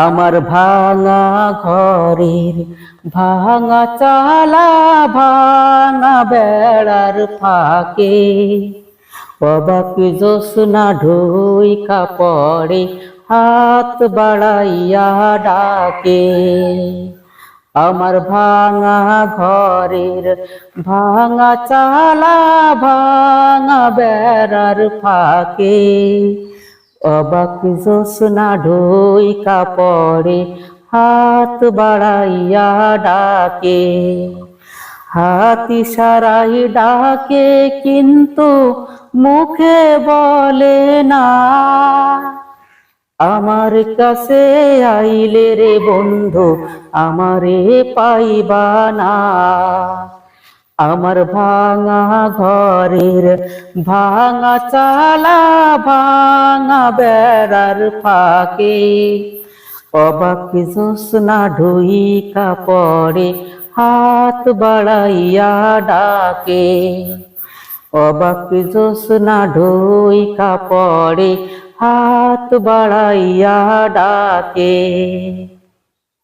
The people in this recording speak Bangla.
আমার ভাঙা ঘরের ভাঙা চালা ভাঙা বেড়ার ফাঁকে। অবাক জোসনা ঢুই কাপড়ে হাত বাড়াইয়া ডাকে। আমার ভাঙা ঘরের ভাঙা চালা ভাঙা বেড়ার ফাঁকে। অবাক জোসনা ঢুই কাপড়ে হাত বাড়াইয়া ডাকে। হাতি সারাই ডাকে, কিন্তু মুখে বলে না। আমার কাছে আইলে রে বন্ধু, আমারে পাইবা না। আমার ভাঙা ঘরের ভাঙা চালা, ভাঙা বেড়ার ফাঁকে। অবাক জোসনা ঢুই কাপড়ে হাত বাড়াইয়া ডাকে। অবাক জোসনা ঢুই কাপড়ে হাত বাড়াইয়া ডাকে।